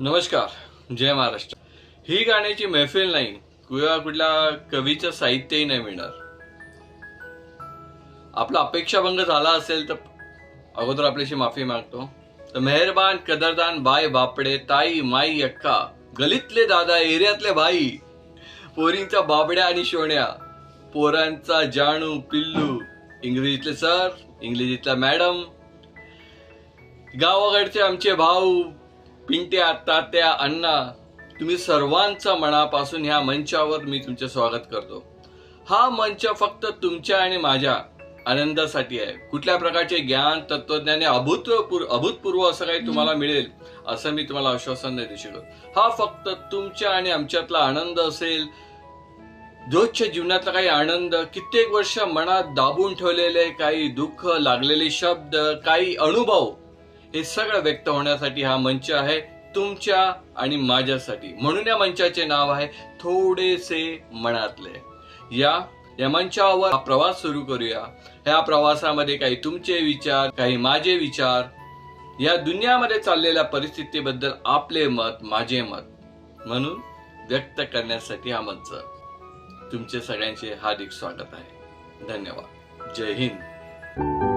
नमस्कार जय महाराष्ट्र. ही गाण्याची मैफिल नाही किंवा कुठल्या कवीचं साहित्यही नाही मिळणार. आपला अपेक्षाभंग झाला असेल तर अगोदर आपल्याशी माफी मागतो. तर मेहरबान कदरदान बाय बापडे ताई माई अक्का गलीतले दादा एरियातले भाई पोरींच्या बाबड्या आणि शोण्या पोरांचा जाणू पिल्लू इंग्रजीतले सर इंग्रजीतल्या मॅडम गावाकडचे आमचे भाऊ पिंट्या तात्या अण्णा तुम्ही सर्वांचा मनापासून ह्या मंचावर मी तुमचे स्वागत करतो. हा मंच फक्त तुमच्या आणि माझ्या आनंदासाठी आहे. कुठल्या प्रकारचे ज्ञान तत्वज्ञान अभूतपूर्व अभूतपूर्व असं काही तुम्हाला मिळेल असं मी तुम्हाला आश्वासन नाही देऊ शकत. हा फक्त तुमच्या आणि आमच्यातला आनंद असेल. रोजच्या जीवनातला काही आनंद कित्येक वर्ष मनात दाबून ठेवलेले काही दुःख लागलेले शब्द काही अनुभव हे सगळं व्यक्त होण्यासाठी हा मंच आहे तुमच्या आणि माझ्यासाठी. म्हणून या मंचाचे नाव आहे थोडेसे मनातले. या या मंचावर हा प्रवास सुरू करूया. ह्या प्रवासामध्ये काही तुमचे विचार काही माझे विचार. या दुनियामध्ये चाललेल्या परिस्थितीबद्दल आपले मत माझे मत. म्हणून व्यक्त करण्यासाठी हा मंच. तुमचे सगळ्यांचे हार्दिक स्वागत आहे. धन्यवाद. जय हिंद.